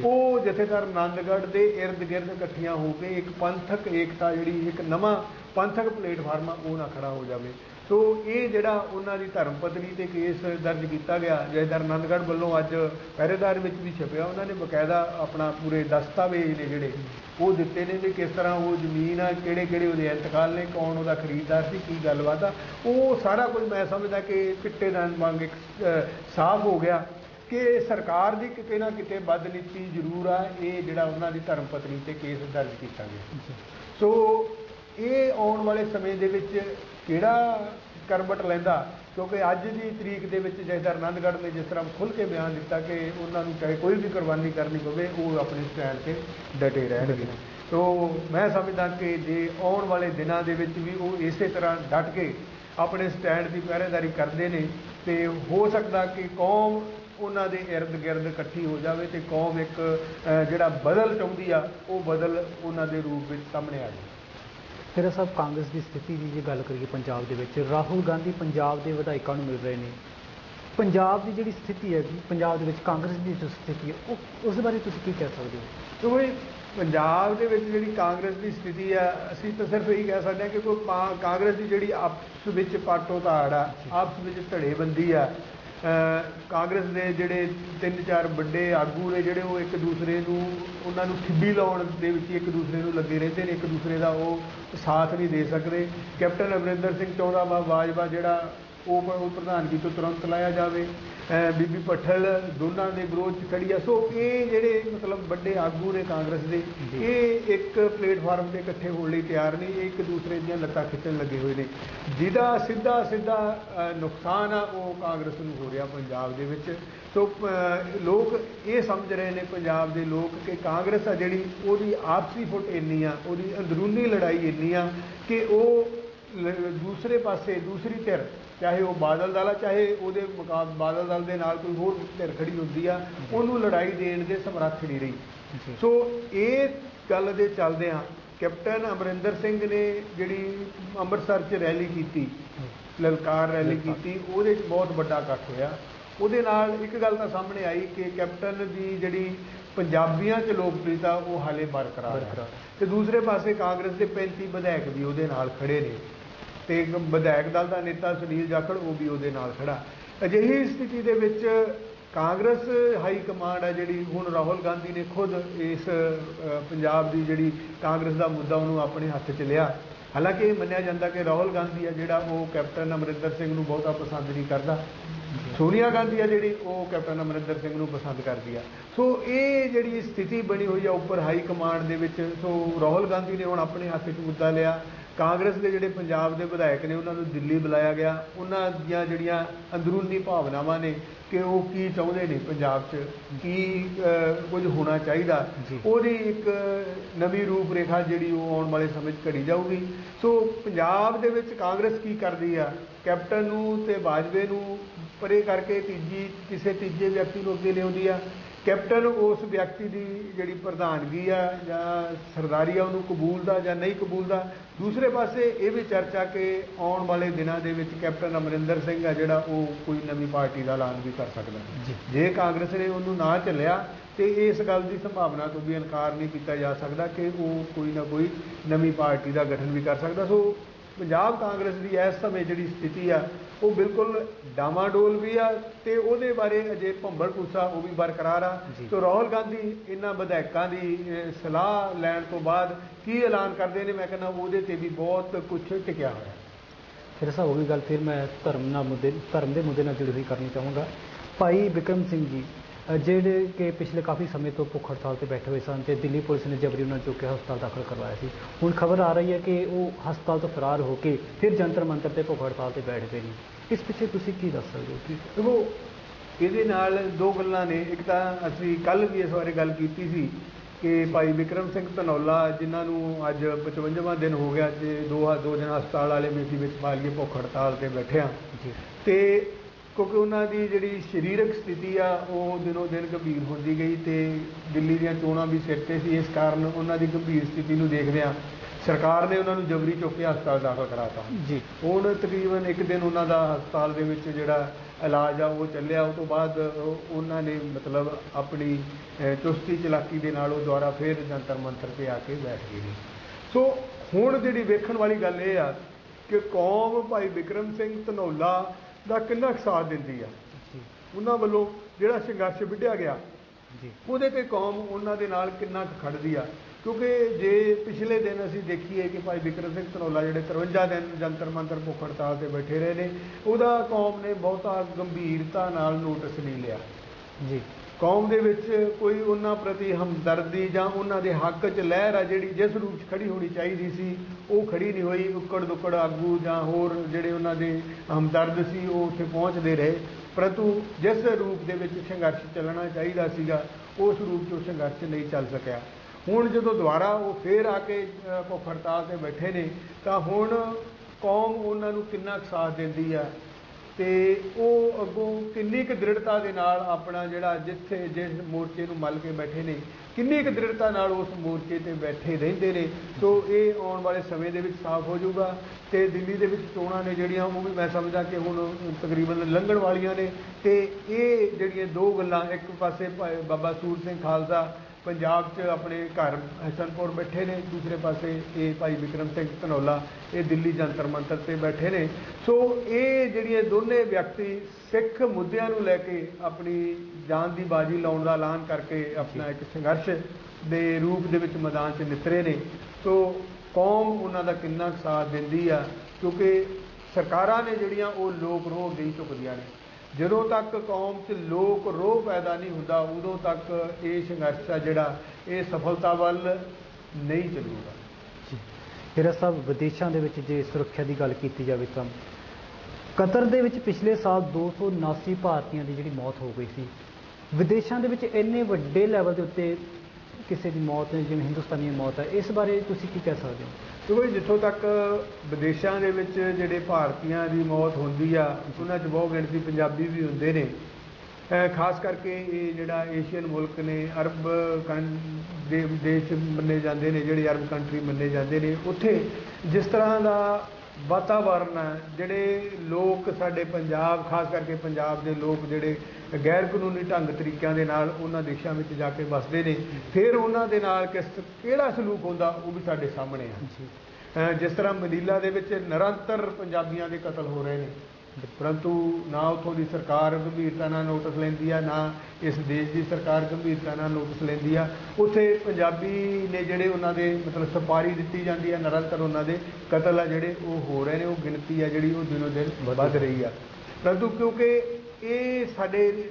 B: ਉਹ ਜਥੇਦਾਰ ਆਨੰਦਗੜ੍ਹ ਦੇ ਇਰਦ ਗਿਰਦ ਇਕੱਠੀਆਂ ਹੋ ਕੇ ਇੱਕ ਪੰਥਕ ਏਕਤਾ ਜਿਹੜੀ ਇੱਕ ਨਵਾਂ ਪੰਥਕ ਪਲੇਟਫਾਰਮ ਆ ਉਹ ਨਾ ਖੜਾ ਹੋ ਜਾਵੇ ਸੋ ਇਹ ਜਿਹੜਾ ਉਹਨਾਂ ਦੀ ਧਰਮ ਪਤਨੀ ਤੇ ਕੇਸ ਦਰਜ ਕੀਤਾ ਗਿਆ ਜਥੇਦਾਰ ਆਨੰਦਗੜ੍ਹ ਵੱਲੋਂ ਅੱਜ ਪਹਿਰੇਦਾਰ ਵਿੱਚ ਵੀ ਛਪਿਆ ਉਹਨਾਂ ਨੇ ਬਕਾਇਦਾ ਆਪਣਾ ਪੂਰੇ ਦਸਤਾਵੇਜ਼ ਨੇ ਜਿਹੜੇ ਉਹ ਦਿੱਤੇ ਨੇ ਵੀ ਕਿਸ ਤਰ੍ਹਾਂ ਉਹ ਜ਼ਮੀਨ ਆ ਕਿਹੜੇ ਕਿਹੜੇ ਉਹਦੇ ਇੰਤਕਾਲ ਨੇ ਕੌਣ ਉਹਦਾ ਖਰੀਦਦਾਰ ਸੀ ਕੀ ਗੱਲਬਾਤ ਆ। ਉਹ ਸਾਰਾ ਕੁਝ ਮੈਂ ਸਮਝਦਾ ਕਿ ਚਿੱਟੇ ਦਾ ਵਾਂਗ ਇੱਕ ਸਾਫ਼ ਹੋ ਗਿਆ ਕਿ ਸਰਕਾਰ ਦੀ ਕਿਤੇ ਨਾ ਕਿਤੇ ਬਦਨੀਤੀ ਜ਼ਰੂਰ ਆ ਇਹ ਜਿਹੜਾ ਉਹਨਾਂ ਦੀ ਧਰਮ ਪਤਨੀ ਤੇ ਕੇਸ ਦਰਜ ਕੀਤਾ ਗਿਆ। ਸੋ ਇਹ ਆਉਣ ਵਾਲੇ ਸਮੇਂ ਦੇ ਵਿੱਚ ਕਿਹੜਾ ਕਰਵਟ ਲੈਂਦਾ? ਕਿਉਂਕਿ ਅੱਜ ਦੀ ਤਰੀਕ ਦੇ ਵਿੱਚ ਜੈਦਰ ਆਨੰਦਗੜ੍ਹ ਨੇ ਜਿਸ ਤਰ੍ਹਾਂ ਖੁੱਲ੍ਹ ਕੇ ਬਿਆਨ ਦਿੱਤਾ ਕਿ ਉਹਨਾਂ ਨੂੰ ਚਾਹੇ ਕੋਈ ਵੀ ਕੁਰਬਾਨੀ ਕਰਨੀ ਪਵੇ, ਉਹ ਆਪਣੇ ਸਟੈਂਡ ਤੇ ਡਟੇ ਰਹਿਣਗੇ। ਸੋ ਮੈਂ ਸਮਝਦਾ ਕਿ ਜੇ ਆਉਣ ਵਾਲੇ ਦਿਨਾਂ ਦੇ ਵਿੱਚ ਵੀ ਉਹ ਇਸੇ ਤਰ੍ਹਾਂ ਡਟ ਕੇ ਆਪਣੇ ਸਟੈਂਡ ਦੀ ਪਹਿਰੇਦਾਰੀ ਕਰਦੇ ਨੇ, ਤੇ ਹੋ ਸਕਦਾ ਕਿ ਕੌਮ ਉਹਨਾਂ ਦੇ ਇਰਦ ਗਿਰਦ ਇਕੱਠੀ ਹੋ ਜਾਵੇ ਤੇ ਕੌਮ ਇੱਕ ਜਿਹੜਾ ਬਦਲ ਚਾਹੁੰਦੀ ਆ, ਉਹ ਬਦਲ ਉਹਨਾਂ ਦੇ ਰੂਪ ਵਿੱਚ ਸਾਹਮਣੇ ਆ ਜਾਵੇ।
A: ਖੇਰਾ ਸਾਹਿਬ ਕਾਂਗਰਸ ਦੀ ਸਥਿਤੀ ਦੀ ਜੇ ਗੱਲ ਕਰੀਏ ਪੰਜਾਬ ਦੇ ਵਿੱਚ ਰਾਹੁਲ ਗਾਂਧੀ ਪੰਜਾਬ ਦੇ ਵਿਧਾਇਕਾਂ ਨੂੰ ਮਿਲ ਰਹੇ ਨੇ। ਪੰਜਾਬ ਦੀ ਜਿਹੜੀ ਸਥਿਤੀ ਹੈ ਪੰਜਾਬ ਦੇ ਵਿੱਚ ਕਾਂਗਰਸ ਦੀ ਜੋ ਸਥਿਤੀ ਹੈ ਉਹ ਉਸ ਬਾਰੇ ਤੁਸੀਂ ਕੀ ਕਹਿ ਸਕਦੇ ਹੋ?
B: ਕਿਉਂਕਿ ਪੰਜਾਬ ਦੇ ਵਿੱਚ ਜਿਹੜੀ ਕਾਂਗਰਸ ਦੀ ਸਥਿਤੀ ਆ ਅਸੀਂ ਤਾਂ ਸਿਰਫ ਇਹੀ ਕਹਿ ਸਕਦੇ ਹਾਂ ਕਿ ਕੋਈ ਕਾਂਗਰਸ ਦੀ ਜਿਹੜੀ ਆਪਸ ਵਿੱਚ ਪਾਟੋ ਤਾੜ ਆ ਆਪਸ ਵਿੱਚ ਧੜੇਬੰਦੀ ਆ ਕਾਂਗਰਸ ਦੇ ਜਿਹੜੇ ਤਿੰਨ ਚਾਰ ਵੱਡੇ ਆਗੂ ਨੇ ਜਿਹੜੇ ਉਹ ਇੱਕ ਦੂਸਰੇ ਨੂੰ, ਉਹਨਾਂ ਨੂੰ ਠਿੱਬੀ ਲਾਉਣ ਦੇ ਵਿੱਚ ਇੱਕ ਦੂਸਰੇ ਨੂੰ ਲੱਗੇ ਰਹਿੰਦੇ ਨੇ, ਇੱਕ ਦੂਸਰੇ ਦਾ ਉਹ ਸਾਥ ਨਹੀਂ ਦੇ ਸਕਦੇ। ਕੈਪਟਨ ਅਮਰਿੰਦਰ ਸਿੰਘ ਚਾਹੁੰਦਾ ਵਾ ਬਾਜਵਾ ਜਿਹੜਾ ਉਹ ਉਹ ਪ੍ਰਧਾਨਗੀ ਤੋਂ ਤੁਰੰਤ ਲਾਇਆ ਜਾਵੇ। ਬੀਬੀ ਭੱਠਲ ਦੋਨਾਂ ਦੇ ਵਿਰੋਧ 'ਚ ਖੜੀ ਆ। ਸੋ ਇਹ ਜਿਹੜੇ ਮਤਲਬ ਵੱਡੇ ਆਗੂ ਨੇ ਕਾਂਗਰਸ ਦੇ
A: ਜੀ।
B: ਇਹ ਇੱਕ ਪਲੇਟਫਾਰਮ ਤੇ ਇਕੱਠੇ ਹੋਣ ਲਈ ਤਿਆਰ ਨਹੀਂ ਇਹ ਇੱਕ ਦੂਸਰੇ ਦੀਆਂ ਲੱਤਾਂ ਖਿੱਚਣ ਲੱਗੇ ਹੋਏ ਨੇ। ਜਿਹਦਾ ਸਿੱਧਾ ਸਿੱਧਾ ਨੁਕਸਾਨ ਆ ਉਹ ਕਾਂਗਰਸ ਨੂੰ ਹੋ ਰਿਹਾ ਪੰਜਾਬ ਦੇ ਵਿੱਚ। ਸੋ ਲੋਕ ਇਹ ਸਮਝ ਰਹੇ ਨੇ ਪੰਜਾਬ ਦੇ ਲੋਕ ਕਿ ਕਾਂਗਰਸ ਆ ਜਿਹੜੀ ਉਹਦੀ ਆਪਸੀ ਫੁੱਟ ਇੰਨੀ ਆ ਉਹਦੀ ਅੰਦਰੂਨੀ ਲੜਾਈ ਇੰਨੀ ਆ ਕਿ ਉਹ ਦੂਸਰੇ ਪਾਸੇ ਦੂਸਰੀ ਧਿਰ ਚਾਹੇ ਉਹ ਬਾਦਲ ਦਲ ਆ ਚਾਹੇ ਉਹਦੇ ਮੁਕਾਬ ਬਾਦਲ ਦਲ ਦੇ ਨਾਲ ਕੋਈ ਹੋਰ ਧਿਰ ਖੜੀ ਹੁੰਦੀ ਆ ਉਹਨੂੰ ਲੜਾਈ ਦੇਣ ਦੇ ਸਮਰੱਥ ਨਹੀਂ ਰਹੀ ਸੋ ਇਹ ਗੱਲ ਦੇ ਚੱਲਦੇ ਆ ਕੈਪਟਨ ਅਮਰਿੰਦਰ ਸਿੰਘ ਨੇ ਜਿਹੜੀ ਅੰਮ੍ਰਿਤਸਰ 'ਚ ਰੈਲੀ ਕੀਤੀ ਲਲਕਾਰ ਰੈਲੀ। ਕੀਤੀ ਉਹਦੇ 'ਚ ਬਹੁਤ ਵੱਡਾ ਇਕੱਠ ਹੋਇਆ ਉਹਦੇ ਨਾਲ ਇੱਕ ਗੱਲ ਤਾਂ ਸਾਹਮਣੇ ਆਈ ਕਿ ਕੈਪਟਨ ਦੀ ਜਿਹੜੀ ਪੰਜਾਬੀਆਂ 'ਚ ਲੋਕਪ੍ਰਿਯਤਾ ਉਹ ਹਾਲੇ ਬਰਕਰਾਰ ਹੈ। ਤੇ ਦੂਸਰੇ ਪਾਸੇ ਕਾਂਗਰਸ ਦੇ 35 ਵਿਧਾਇਕ ਵੀ ਉਹਦੇ ਨਾਲ ਖੜੇ ਨੇ ਤੇ ਵਿਧਾਇਕ ਦਲ ਦਾ ਨੇਤਾ ਸੁਨੀਲ ਜਾਖੜ, ਉਹ ਵੀ ਉਹਦੇ ਨਾਲ ਖੜਾ। ਅਜਿਹੀ ਸਥਿਤੀ ਦੇ ਵਿੱਚ ਕਾਂਗਰਸ ਹਾਈ ਕਮਾਂਡ ਹੈ ਜਿਹੜੀ, ਹੁਣ ਰਾਹੁਲ ਗਾਂਧੀ ਨੇ ਖੁਦ ਇਸ ਪੰਜਾਬ ਦੀ ਜਿਹੜੀ ਕਾਂਗਰਸ ਦਾ ਮੁੱਦਾ ਉਹਨੂੰ ਆਪਣੇ ਹੱਥ 'ਚ ਲਿਆ। ਹਾਲਾਂਕਿ ਇਹ ਮੰਨਿਆ ਜਾਂਦਾ ਕਿ ਰਾਹੁਲ ਗਾਂਧੀ ਆ ਜਿਹੜਾ, ਉਹ ਕੈਪਟਨ ਅਮਰਿੰਦਰ ਸਿੰਘ ਨੂੰ ਬਹੁਤਾ ਪਸੰਦ ਨਹੀਂ ਕਰਦਾ। ਸੋਨੀਆ ਗਾਂਧੀ ਆ ਜਿਹੜੀ, ਉਹ ਕੈਪਟਨ ਅਮਰਿੰਦਰ ਸਿੰਘ ਨੂੰ ਪਸੰਦ ਕਰਦੀ ਆ। ਸੋ ਇਹ ਜਿਹੜੀ ਸਥਿਤੀ ਬਣੀ ਹੋਈ ਆ ਉੱਪਰ ਹਾਈ ਕਮਾਂਡ ਦੇ ਵਿੱਚ, ਸੋ ਰਾਹੁਲ ਗਾਂਧੀ ਨੇ ਹੁਣ ਆਪਣੇ ਹੱਥ 'ਚ ਮੁੱਦਾ ਲਿਆ। ਕਾਂਗਰਸ ਦੇ ਜਿਹੜੇ ਪੰਜਾਬ ਦੇ ਵਿਧਾਇਕ ਨੇ ਉਹਨਾਂ ਨੂੰ ਦਿੱਲੀ ਬੁਲਾਇਆ ਗਿਆ। ਉਹਨਾਂ ਦੀਆਂ ਜਿਹੜੀਆਂ ਅੰਦਰੂਨੀ ਭਾਵਨਾਵਾਂ ਨੇ ਕਿ ਉਹ ਕੀ ਚਾਹੁੰਦੇ ਨੇ ਪੰਜਾਬ 'ਚ ਕੀ ਕੁਝ ਹੋਣਾ ਚਾਹੀਦਾ। ਉਹਦੀ ਇੱਕ ਨਵੀਂ ਰੂਪ ਰੇਖਾ ਜਿਹੜੀ ਉਹ ਆਉਣ ਵਾਲੇ ਸਮੇਂ 'ਚ ਘੜੀ ਜਾਊਗੀ। ਸੋ ਪੰਜਾਬ ਦੇ ਵਿੱਚ ਕਾਂਗਰਸ ਕੀ ਕਰਦੀ ਆ? ਕੈਪਟਨ ਨੂੰ ਤੇ ਬਾਜਵੇ ਨੂੰ ਪਰੇ ਕਰਕੇ ਤੀਜੀ ਕਿਸੇ ਤੀਜੇ ਵਿਅਕਤੀ ਨੂੰ ਅੱਗੇ ਲਿਆਉਂਦੀ ਆ। ਕੈਪਟਨ ਉਸ ਵਿਅਕਤੀ ਦੀ ਜਿਹੜੀ ਪ੍ਰਧਾਨਗੀ ਆ ਜਾਂ ਸਰਦਾਰੀ ਆ ਉਹਨੂੰ ਕਬੂਲਦਾ ਜਾਂ ਨਹੀਂ ਕਬੂਲਦਾ ਦੂਸਰੇ ਪਾਸੇ ਇਹ ਵੀ ਚਰਚਾ ਕਿ ਆਉਣ ਵਾਲੇ ਦਿਨਾਂ ਦੇ ਵਿੱਚ ਕੈਪਟਨ ਅਮਰਿੰਦਰ ਸਿੰਘ ਆ ਜਿਹੜਾ ਉਹ ਕੋਈ ਨਵੀਂ ਪਾਰਟੀ ਦਾ ਐਲਾਨ ਵੀ ਕਰ ਸਕਦਾ।
A: ਜੀ।
B: ਕਾਂਗਰਸ ਨੇ ਉਹਨੂੰ ਨਾ ਚੱਲਿਆ ਤੇ ਇਸ ਗੱਲ ਦੀ ਸੰਭਾਵਨਾ ਤੋਂ ਵੀ ਇਨਕਾਰ ਨਹੀਂ ਕੀਤਾ ਜਾ ਸਕਦਾ ਕਿ ਉਹ ਕੋਈ ਨਾ ਕੋਈ ਨਵੀਂ ਪਾਰਟੀ ਦਾ ਗਠਨ ਵੀ ਕਰ ਸਕਦਾ। ਸੋ ਪੰਜਾਬ ਕਾਂਗਰਸ ਦੀ ਇਸ ਸਮੇਂ ਜਿਹੜੀ ਸਥਿਤੀ ਆ ਉਹ ਬਿਲਕੁਲ ਡਾਮਾਡੋਲ ਵੀ ਆ ਤੇ ਉਹਦੇ ਬਾਰੇ ਅਜੇ ਭੰਬਲ ਪੁੱਸਾ ਉਹ ਵੀ ਬਰਕਰਾਰ ਆ। ਸੋ ਰਾਹੁਲ ਗਾਂਧੀ ਇਹਨਾਂ ਵਿਧਾਇਕਾਂ ਦੀ ਸਲਾਹ ਲੈਣ ਤੋਂ ਬਾਅਦ ਕੀ ਐਲਾਨ ਕਰਦੇ ਨੇ? ਮੈਂ ਕਹਿੰਦਾ ਉਹਦੇ ਤੇ ਵੀ ਬਹੁਤ ਕੁਝ ਟਿਕਿਆ ਹੋਇਆ।
A: ਫਿਰ ਸਾ ਹੋ ਗਈ ਗੱਲ ਫਿਰ ਮੈਂ ਧਰਮ ਨਾਲ ਮੁੱਦੇ ਧਰਮ ਦੇ ਮੁੱਦੇ ਨਾਲ ਜੁੜੀ ਹੋਈ ਕਰਨੀ ਚਾਹੂੰਗਾ। ਭਾਈ ਵਿਕਰਮ ਸਿੰਘ ਜੀ ਜਿਹੜੇ ਕਿ ਪਿਛਲੇ ਕਾਫੀ ਸਮੇਂ ਤੋਂ ਭੁੱਖ ਹੜਤਾਲ ਤੇ ਬੈਠੇ ਹੋਏ ਸਨ ਤੇ ਦਿੱਲੀ ਪੁਲਿਸ ਨੇ ਜਬਰੀ ਉਹਨਾਂ ਨੂੰ ਚੁੱਕ ਕੇ ਹਸਪਤਾਲ ਦਾਖਲ ਕਰਵਾਇਆ ਸੀ। ਹੁਣ ਖਬਰ ਆ ਰਹੀ ਹੈ ਕਿ ਉਹ ਹਸਪਤਾਲ ਤੋਂ ਫਰਾਰ ਹੋ ਕੇ ਫਿਰ ਜੰਤਰ ਮੰਤਰ ਤੇ ਭੁੱਖ ਹੜਤਾਲ ਤੇ ਬੈਠ ਗਏ ਨੇ। ਇਸ ਪਿੱਛੇ ਤੁਸੀਂ ਕੀ ਦੱਸ ਸਕਦੇ ਹੋ? ਕਿ
B: ਦੇਖੋ ਇਹਦੇ ਨਾਲ ਦੋ ਗੱਲਾਂ ਨੇ। ਇੱਕ ਤਾਂ ਅਸੀਂ ਕੱਲ ਵੀ ਇਸ ਬਾਰੇ ਗੱਲ ਕੀਤੀ ਸੀ ਕਿ ਭਾਈ ਵਿਕਰਮ ਸਿੰਘ ਧਨੌਲਾ ਜਿਨ੍ਹਾਂ ਨੂੰ ਅੱਜ 55ਵਾਂ ਦਿਨ ਹੋ ਗਿਆ ਤੇ ਦੋ ਦੋ ਦਿਨ ਹਸਪਤਾਲ ਵਾਲੇ ਮੇਸੀ ਵਿੱਚ ਪਾ ਲਈਏ ਭੁੱਖ ਹੜਤਾਲ ਤੇ ਬੈਠੇ ਆ।
A: ਜੀ।
B: ਤੇ ਕਿਉਂਕਿ ਉਹਨਾਂ ਦੀ ਜਿਹੜੀ ਸਰੀਰਕ ਸਥਿਤੀ ਆ ਉਹ ਦਿਨੋ ਦਿਨ ਗੰਭੀਰ ਹੁੰਦੀ ਗਈ ਤੇ ਦਿੱਲੀ ਦੀਆਂ ਚੋਣਾਂ ਵੀ ਸਿਰ ਤੇ ਸੀ। ਇਸ ਕਾਰਨ ਉਹਨਾਂ ਦੀ ਗੰਭੀਰ ਸਥਿਤੀ ਨੂੰ ਦੇਖਦੇ ਆ ਸਰਕਾਰ ਨੇ ਉਹਨਾਂ ਨੂੰ ਜਬਰੀ ਚੁੱਕ ਕੇ ਹਸਪਤਾਲ ਦਾਖਲ ਕਰਾਤਾ।
A: ਜੀ।
B: ਹੁਣ ਤਕਰੀਬਨ ਇੱਕ ਦਿਨ ਉਹਨਾਂ ਦਾ ਹਸਪਤਾਲ ਦੇ ਵਿੱਚ ਜਿਹੜਾ ਇਲਾਜ ਆ ਉਹ ਚੱਲਿਆ। ਉਸ ਤੋਂ ਬਾਅਦ ਉਹ- ਉਹਨਾਂ ਨੇ ਮਤਲਬ ਆਪਣੀ ਚੁਸਤੀ ਚਲਾਕੀ ਦੇ ਨਾਲ ਉਹ ਦੁਆਰਾ ਫਿਰ ਜੰਤਰ ਮੰਤਰ ਤੇ ਆ ਕੇ ਬੈਠ ਗਏ ਨੇ। ਸੋ ਹੁਣ ਜਿਹੜੀ ਵੇਖਣ ਵਾਲੀ ਗੱਲ ਇਹ ਆ ਕਿ ਕੌਮ ਭਾਈ ਵਿਕਰਮ ਸਿੰਘ ਧਨੌਲਾ ਦਾ ਕਿੰਨਾ ਸਾਥ ਦਿੰਦੀ ਆ। ਉਹਨਾਂ ਵੱਲੋਂ ਜਿਹੜਾ ਸੰਘਰਸ਼ ਵਿੱਢਿਆ ਗਿਆ।
A: ਜੀ।
B: ਉਹਦੇ ਤੇ ਕੌਮ ਉਹਨਾਂ ਦੇ ਨਾਲ ਕਿੰਨਾ ਕੁ ਖੜਦੀ ਆ। ਕਿਉਂਕਿ ਜੇ ਪਿਛਲੇ ਦਿਨ ਅਸੀਂ ਦੇਖੀਏ ਕਿ ਭਾਈ ਵਿਕਰਮ ਸਿੰਘ ਧਨੌਲਾ ਜਿਹੜੇ 53 ਦਿਨ ਜੰਤਰ ਮੰਤਰ ਭੁੱਖ ਹੜਤਾਲ ਤੇ ਬੈਠੇ ਰਹੇ ਨੇ ਉਹਦਾ ਕੌਮ ਨੇ ਬਹੁਤਾ ਗੰਭੀਰਤਾ ਨਾਲ ਨੋਟਿਸ ਨਹੀਂ ਲਿਆ।
A: ਜੀ।
B: ਕੌਮ ਦੇ ਵਿੱਚ ਕੋਈ ਉਹਨਾਂ ਪ੍ਰਤੀ ਹਮਦਰਦੀ ਜਾਂ ਉਹਨਾਂ ਦੇ ਹੱਕ 'ਚ ਲਹਿਰ ਆ ਜਿਹੜੀ ਜਿਸ ਰੂਪ 'ਚ ਖੜੀ ਹੋਣੀ ਚਾਹੀਦੀ ਸੀ, ਉਹ ਖੜੀ ਨਹੀਂ ਹੋਈ, ਉੱਕੜ ਦੁੱਕੜ ਆਗੂ ਜਾਂ ਹੋਰ ਜਿਹੜੇ ਉਹਨਾਂ ਦੇ ਹਮਦਰਦ ਸੀ, ਉਹ ਉੱਥੇ ਪਹੁੰਚਦੇ ਰਹੇ। ਪਰੰਤੂ ਜਿਸ ਰੂਪ ਦੇ ਵਿੱਚ ਸੰਘਰਸ਼ ਚੱਲਣਾ ਚਾਹੀਦਾ ਸੀਗਾ, ਉਸ ਰੂਪ 'ਚ ਉਹ ਸੰਘਰਸ਼ ਨਹੀਂ ਚੱਲ ਸਕਿਆ। ਹੁਣ ਜਦੋਂ ਦੁਬਾਰਾ ਉਹ ਫੇਰ ਆ ਕੇ ਭੁੱਖ ਹੜਤਾਲ ਤੇ ਬੈਠੇ ਨੇ, ਤਾਂ ਹੁਣ ਕੌਮ ਉਹਨਾਂ ਨੂੰ ਕਿੰਨਾ ਕੁ ਸਾਥ ਦਿੰਦੀ ਆ ਤੇ ਉਹ ਅੱਗੋਂ ਕਿੰਨੀ ਕੁ ਦ੍ਰਿੜਤਾ ਦੇ ਨਾਲ ਆਪਣਾ ਜਿਹੜਾ ਜਿੱਥੇ ਜਿਸ ਮੋਰਚੇ ਨੂੰ ਮੱਲ ਕੇ ਬੈਠੇ ਨੇ, ਕਿੰਨੀ ਕੁ ਦ੍ਰਿੜਤਾ ਨਾਲ ਉਸ ਮੋਰਚੇ ਤੇ ਬੈਠੇ ਰਹਿੰਦੇ ਨੇ। ਸੋ ਇਹ ਆਉਣ ਵਾਲੇ ਸਮੇਂ ਦੇ ਵਿੱਚ ਸਾਫ਼ ਹੋ ਜਾਊਗਾ ਤੇ ਦਿੱਲੀ ਦੇ ਵਿੱਚ ਚੋਣਾਂ ਨੇ ਜਿਹੜੀਆਂ ਉਹ ਵੀ ਮੈਂ ਸਮਝਦਾ ਕਿ ਹੁਣ ਤਕਰੀਬਨ ਲੰਘਣ ਵਾਲੀਆਂ ਨੇ ਤੇ ਇਹ ਜਿਹੜੀਆਂ ਦੋ ਗੱਲਾਂ, ਇੱਕ ਪਾਸੇ ਬਾਬਾ ਸੂਰ ਸਿੰਘ ਖਾਲਸਾ ਪੰਜਾਬ 'ਚ ਆਪਣੇ ਘਰ ਹਸਨਪੁਰ ਬੈਠੇ ਨੇ, ਦੂਸਰੇ ਪਾਸੇ ਇਹ ਭਾਈ ਵਿਕਰਮ ਸਿੰਘ ਧਨੌਲਾ, ਇਹ ਦਿੱਲੀ ਜੰਤਰ ਮੰਤਰ ਤੇ ਬੈਠੇ ਨੇ। ਸੋ ਇਹ ਜਿਹੜੀਆਂ ਦੋਨੇ ਵਿਅਕਤੀ ਸਿੱਖ ਮੁੱਦਿਆਂ ਨੂੰ ਲੈ ਕੇ ਆਪਣੀ ਜਾਨ ਦੀ ਬਾਜੀ ਲਾਉਣ ਦਾ ਐਲਾਨ ਕਰਕੇ ਆਪਣਾ ਇੱਕ ਸੰਘਰਸ਼ ਦੇ ਰੂਪ ਦੇ ਵਿੱਚ ਮੈਦਾਨ 'ਚ ਨਿਤਰੇ ਨੇ। ਸੋ ਕੌਮ ਉਹਨਾਂ ਦਾ ਕਿੰਨਾ ਕੁ ਸਾਥ ਦਿੰਦੀ ਆ, ਕਿਉਂਕਿ ਸਰਕਾਰਾਂ ਨੇ ਜਿਹੜੀਆਂ ਉਹ ਲੋਕ ਰੋਹ ਨਹੀਂ ਚੁੱਕਦੀਆਂ ਨੇ। ਜਦੋਂ ਤੱਕ ਕੌਮ 'ਚ ਲੋਕ ਰੋਹ ਪੈਦਾ ਨਹੀਂ ਹੁੰਦਾ, ਉਦੋਂ ਤੱਕ ਇਹ ਸੰਘਰਸ਼ ਆ ਜਿਹੜਾ, ਇਹ ਸਫਲਤਾ ਵੱਲ ਨਹੀਂ ਚੱਲੂਗਾ।
A: ਹੀਰਾ ਸਭ ਵਿਦੇਸ਼ਾਂ ਦੇ ਵਿੱਚ ਜੇ ਸੁਰੱਖਿਆ ਦੀ ਗੱਲ ਕੀਤੀ ਜਾਵੇ ਤਾਂ, ਕਤਰ ਦੇ ਵਿੱਚ ਪਿਛਲੇ ਸਾਲ 279 ਭਾਰਤੀਆਂ ਦੀ ਜਿਹੜੀ ਮੌਤ ਹੋ ਗਈ ਸੀ, ਵਿਦੇਸ਼ਾਂ ਦੇ ਵਿੱਚ ਇੰਨੇ ਵੱਡੇ ਲੈਵਲ ਦੇ ਉੱਤੇ ਕਿਸੇ ਦੀ ਮੌਤ ਹੈ, ਜਿਵੇਂ ਹਿੰਦੁਸਤਾਨੀ ਮੌਤ ਹੈ, ਇਸ ਬਾਰੇ ਤੁਸੀਂ ਕੀ ਕਹਿ ਸਕਦੇ ਹੋ?
B: ਕਿਉਂਕਿ ਜਿੱਥੋਂ ਤੱਕ ਵਿਦੇਸ਼ਾਂ ਦੇ ਵਿੱਚ ਜਿਹੜੇ ਭਾਰਤੀਆਂ ਦੀ ਮੌਤ ਹੁੰਦੀ ਆ, ਉਹਨਾਂ 'ਚ ਬਹੁਤ ਗਿਣਤੀ ਪੰਜਾਬੀ ਵੀ ਹੁੰਦੇ ਨੇ। ਖਾਸ ਕਰਕੇ ਇਹ ਜਿਹੜਾ ਏਸ਼ੀਅਨ ਮੁਲਕ ਨੇ, ਅਰਬ ਕੰ- ਦੇ, ਦੇਸ਼ ਮੰਨੇ ਜਾਂਦੇ ਨੇ, ਜਿਹੜੇ ਅਰਬ ਕੰਟਰੀ ਮੰਨੇ ਜਾਂਦੇ ਨੇ, ਉੱਥੇ ਜਿਸ ਤਰ੍ਹਾਂ ਦਾ ਵਾਤਾਵਰਨ ਹੈ ਜਿਹੜੇ ਲੋਕ ਸਾਡੇ ਪੰਜਾਬ ਖਾਸ ਕਰਕੇ ਪੰਜਾਬ ਦੇ ਲੋਕ ਜਿਹੜੇ ਗੈਰ ਕਾਨੂੰਨੀ ਢੰਗ ਤਰੀਕਿਆਂ ਦੇ ਨਾਲ ਉਹਨਾਂ ਦੇਸ਼ਾਂ ਵਿੱਚ ਜਾ ਕੇ ਵੱਸਦੇ ਨੇ ਫਿਰ ਉਹਨਾਂ ਦੇ ਨਾਲ ਕਿਸ ਕਿਹੜਾ ਸਲੂਕ ਹੁੰਦਾ ਉਹ ਵੀ ਸਾਡੇ ਸਾਹਮਣੇ ਆ। ਜਿਸ ਤਰ੍ਹਾਂ ਮਨੀਲਾ ਦੇ ਵਿੱਚ ਨਿਰੰਤਰ ਪੰਜਾਬੀਆਂ ਦੇ ਕਤਲ ਹੋ ਰਹੇ ਨੇ ਪਰੰਤੂ ਨਾ ਉਥੋਂ ਦੀ ਸਰਕਾਰ ਗੰਭੀਰਤਾ ਨਾਲ ਨੋਟਿਸ ਲੈਂਦੀ ਆ ਨਾ ਇਸ ਦੇਸ਼ ਦੀ ਸਰਕਾਰ ਗੰਭੀਰਤਾ ਨਾਲ ਨੋਟਿਸ ਲੈਂਦੀ ਆ। ਉੱਥੇ ਪੰਜਾਬੀ ਨੇ ਜਿਹੜੇ ਉਹਨਾਂ ਦੇ ਮਤਲਬ ਸਪਾਰੀ ਦਿੱਤੀ ਜਾਂਦੀ ਆ ਨਿਰੰਤਰ ਉਹਨਾਂ ਦੇ ਕਤਲ ਆ ਜਿਹੜੇ ਉਹ ਹੋ ਰਹੇ ਨੇ ਉਹ ਗਿਣਤੀ ਆ ਜਿਹੜੀ ਉਹ ਦਿਨੋ ਦਿਨ ਵੱਧ ਰਹੀ ਆ। ਪਰੰਤੂ ਕਿਉਂਕਿ ਇਹ ਸਾਡੇ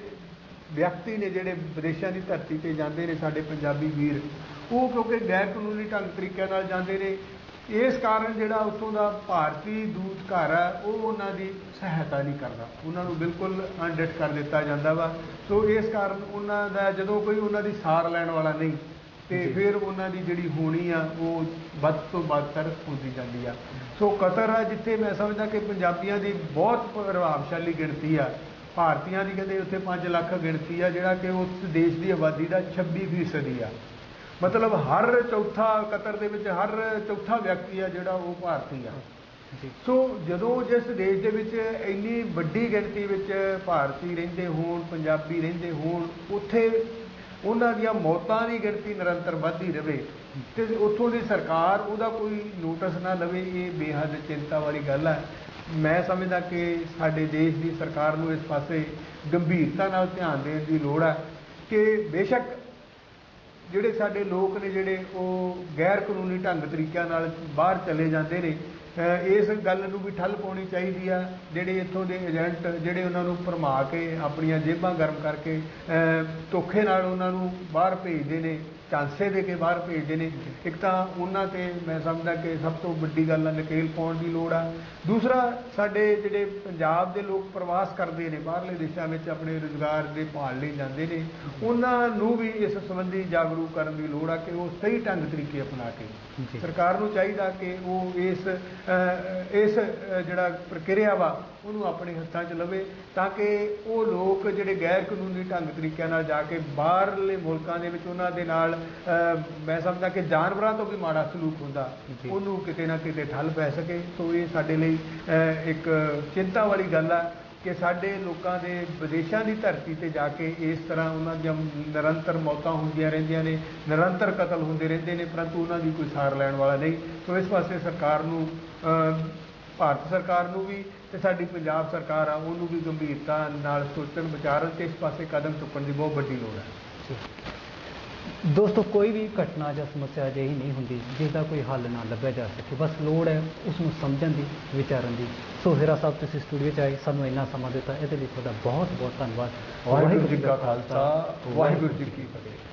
B: ਵਿਅਕਤੀ ਨੇ ਜਿਹੜੇ ਵਿਦੇਸ਼ਾਂ ਦੀ ਧਰਤੀ ਤੇ ਜਾਂਦੇ ਨੇ ਸਾਡੇ ਪੰਜਾਬੀ ਵੀਰ ਉਹ ਕਿਉਂਕਿ ਗੈਰ ਕਾਨੂੰਨੀ ਢੰਗ ਤਰੀਕਿਆਂ ਨਾਲ ਜਾਂਦੇ ਨੇ ਇਸ ਕਾਰਨ ਜਿਹੜਾ ਉੱਥੋਂ ਦਾ ਭਾਰਤੀ ਦੂਤ ਘਰ ਹੈ ਉਹ ਉਹਨਾਂ ਦੀ ਸਹਾਇਤਾ ਨਹੀਂ ਕਰਦਾ। ਉਹਨਾਂ ਨੂੰ ਬਿਲਕੁਲ ਅਣਡਿੱਠ ਕਰ ਦਿੱਤਾ ਜਾਂਦਾ ਵਾ। ਸੋ ਇਸ ਕਾਰਨ ਉਹਨਾਂ ਦਾ ਜਦੋਂ ਕੋਈ ਉਹਨਾਂ ਦੀ ਸਾਰ ਲੈਣ ਵਾਲਾ ਨਹੀਂ ਤੇ। ਫਿਰ ਉਹਨਾਂ ਦੀ ਜਿਹੜੀ ਹੋਣੀ ਆ ਉਹ ਵੱਧ ਤੋਂ ਵੱਧਤਰ ਹੁੰਦੀ ਜਾਂਦੀ ਆ। ਸੋ ਕਤਰ ਆ ਜਿੱਥੇ ਮੈਂ ਸਮਝਦਾ ਕਿ ਪੰਜਾਬੀਆਂ ਦੀ ਬਹੁਤ ਪ੍ਰਭਾਵਸ਼ਾਲੀ ਗਿਣਤੀ ਆ। ਭਾਰਤੀਆਂ ਦੀ ਕਹਿੰਦੇ ਉੱਥੇ 5 ਲੱਖ ਗਿਣਤੀ ਆ ਜਿਹੜਾ ਕਿ ਉਸ ਦੇਸ਼ ਦੀ ਆਬਾਦੀ ਦਾ 26 ਫੀਸਦੀ ਆ। ਮਤਲਬ ਹਰ ਚੌਥਾ ਕਤਰ ਦੇ ਵਿੱਚ ਹਰ ਚੌਥਾ ਵਿਅਕਤੀ ਆ ਜਿਹੜਾ ਉਹ ਭਾਰਤੀ ਆ। ਸੋ ਜਦੋਂ ਜਿਸ ਦੇਸ਼ ਦੇ ਵਿੱਚ ਇੰਨੀ ਵੱਡੀ ਗਿਣਤੀ ਵਿੱਚ ਭਾਰਤੀ ਰਹਿੰਦੇ ਹੋਣ ਪੰਜਾਬੀ ਰਹਿੰਦੇ ਹੋਣ ਉੱਥੇ ਉਹਨਾਂ ਦੀਆਂ ਮੌਤਾਂ ਦੀ ਗਿਣਤੀ ਨਿਰੰਤਰ ਵੱਧਦੀ ਰਹੇ ਤੇ ਉੱਥੋਂ ਦੀ ਸਰਕਾਰ ਉਹਦਾ ਕੋਈ ਨੋਟਿਸ ਨਾ ਲਵੇ ਇਹ ਬੇਹੱਦ ਚਿੰਤਾ ਵਾਲੀ ਗੱਲ ਹੈ ਮੈਂ ਸਮਝਦਾ ਕਿ ਸਾਡੇ ਦੇਸ਼ ਦੀ ਸਰਕਾਰ ਨੂੰ ਇਸ ਪਾਸੇ ਗੰਭੀਰਤਾ ਨਾਲ ਧਿਆਨ ਦੇਣ ਦੀ ਲੋੜ ਹੈ ਕਿ ਬੇਸ਼ੱਕ ਜਿਹੜੇ ਸਾਡੇ ਲੋਕ ਨੇ ਜਿਹੜੇ ਉਹ ਗੈਰ ਕਾਨੂੰਨੀ ਢੰਗ ਤਰੀਕਿਆਂ ਨਾਲ ਬਾਹਰ ਚਲੇ ਜਾਂਦੇ ਨੇ ਇਸ ਗੱਲ ਨੂੰ ਵੀ ਠੱਲ ਪਾਉਣੀ ਚਾਹੀਦੀ ਆ, ਜਿਹੜੇ ਇੱਥੋਂ ਦੇ ਏਜੰਟ ਜਿਹੜੇ ਉਹਨਾਂ ਨੂੰ ਭਰਮਾ ਕੇ ਆਪਣੀਆਂ ਜੇਬਾਂ ਗਰਮ ਕਰਕੇ ਧੋਖੇ ਨਾਲ ਉਹਨਾਂ ਨੂੰ ਬਾਹਰ ਭੇਜਦੇ ਨੇ। ਚਾਂਸੇ ਦੇ ਕੇ ਬਾਹਰ ਭੇਜਦੇ ਨੇ। ਇੱਕ ਤਾਂ ਉਹਨਾਂ ਤੇ ਮੈਂ ਸਮਝਦਾ ਕਿ ਸਭ ਤੋਂ ਵੱਡੀ ਗੱਲ ਆ ਨਕੇਲ ਪਾਉਣ ਦੀ ਲੋੜ ਆ। ਦੂਸਰਾ ਸਾਡੇ ਜਿਹੜੇ ਪੰਜਾਬ ਦੇ ਲੋਕ ਪ੍ਰਵਾਸ ਕਰਦੇ ਨੇ ਬਾਹਰਲੇ ਦੇਸ਼ਾਂ ਵਿੱਚ ਆਪਣੇ ਰੁਜ਼ਗਾਰ ਦੇ ਭਾਲ ਲਈ ਜਾਂਦੇ ਨੇ ਉਹਨਾਂ ਨੂੰ ਵੀ ਇਸ ਸੰਬੰਧੀ ਜਾਗਰੂਕ ਕਰਨ ਦੀ ਲੋੜ ਆ ਕਿ ਉਹ ਸਹੀ ਢੰਗ ਤਰੀਕੇ ਅਪਣਾ ਕੇ। ਸਰਕਾਰ ਨੂੰ ਚਾਹੀਦਾ ਕਿ ਉਹ ਇਸ ਇਸ ਜਿਹੜਾ ਪ੍ਰਕਿਰਿਆ ਵਾ ਉਹਨੂੰ ਆਪਣੇ ਹੱਥਾਂ 'ਚ ਲਵੇ ਤਾਂ ਕਿ ਉਹ ਲੋਕ ਜਿਹੜੇ ਗੈਰ ਕਾਨੂੰਨੀ ਢੰਗ ਤਰੀਕਿਆਂ ਨਾਲ ਜਾ ਕੇ ਬਾਹਰਲੇ ਮੁਲਕਾਂ ਦੇ ਵਿੱਚ ਉਹਨਾਂ ਦੇ ਨਾਲ ਮੈਂ ਸਮਝਦਾ ਕਿ ਜਾਨਵਰਾਂ ਤੋਂ ਵੀ ਮਾੜਾ ਸਲੂਕ ਹੁੰਦਾ। ਉਹਨੂੰ ਕਿਤੇ ਨਾ ਕਿਤੇ ਠੱਲ ਪੈ ਸਕੇ। ਸੋ ਇਹ ਸਾਡੇ ਲਈ ਇੱਕ ਚਿੰਤਾ ਵਾਲੀ ਗੱਲ ਆ ਕਿ ਸਾਡੇ ਲੋਕਾਂ ਦੇ ਵਿਦੇਸ਼ਾਂ ਦੀ ਧਰਤੀ ਤੇ ਜਾ ਕੇ ਇਸ ਤਰ੍ਹਾਂ ਉਹਨਾਂ ਦੀਆਂ ਨਿਰੰਤਰ ਮੌਤਾਂ ਹੁੰਦੀਆਂ ਰਹਿੰਦੀਆਂ ਨੇ ਨਿਰੰਤਰ ਕਤਲ ਹੁੰਦੇ ਰਹਿੰਦੇ ਨੇ ਪਰੰਤੂ ਉਹਨਾਂ ਦੀ ਕੋਈ ਸਾਰ ਲੈਣ ਵਾਲਾ ਨਹੀਂ। ਸੋ ਇਸ ਪਾਸੇ ਸਰਕਾਰ ਨੂੰ ਭਾਰਤ ਸਰਕਾਰ ਨੂੰ ਵੀ ਤੇ ਸਾਡੀ ਪੰਜਾਬ ਸਰਕਾਰ ਆ ਉਹਨੂੰ ਵੀ ਗੰਭੀਰਤਾ ਨਾਲ ਸੋਚਣ ਵਿਚਾਰਨ ਤੇ ਇਸ ਪਾਸੇ ਕਦਮ ਚੁੱਕਣ ਦੀ ਬਹੁਤ ਵੱਡੀ ਲੋੜ ਹੈ
A: ਦੋਸਤੋ ਕੋਈ ਵੀ ਘਟਨਾ ਜਾਂ ਸਮੱਸਿਆ ਅਜਿਹੀ ਨਹੀਂ ਹੁੰਦੀ ਜਿਸ ਦਾ ਕੋਈ ਹੱਲ ਨਾ ਲੱਭਿਆ ਜਾ ਸਕੇ। ਬਸ ਲੋੜ ਹੈ ਉਸ ਨੂੰ ਸਮਝਣ ਦੀ ਵਿਚਾਰਨ ਦੀ। ਸੋ ਹੀਰਾ ਸਾਹਿਬ ਤੁਸੀਂ ਸਟੂਡੀਓ 'ਚ ਆਏ ਸਾਨੂੰ ਇੰਨਾ ਸਮਾਂ ਦਿੱਤਾ। ਇਹਦੇ ਲਈ ਤੁਹਾਡਾ ਬਹੁਤ ਬਹੁਤ ਧੰਨਵਾਦ।
B: ਵਾਹਿਗੁਰੂ ਜੀ ਕਾ ਖਾਲਸਾ। ਵਾਹਿਗੁਰੂ ਜੀ ਕੀ ਫਤਿਹ।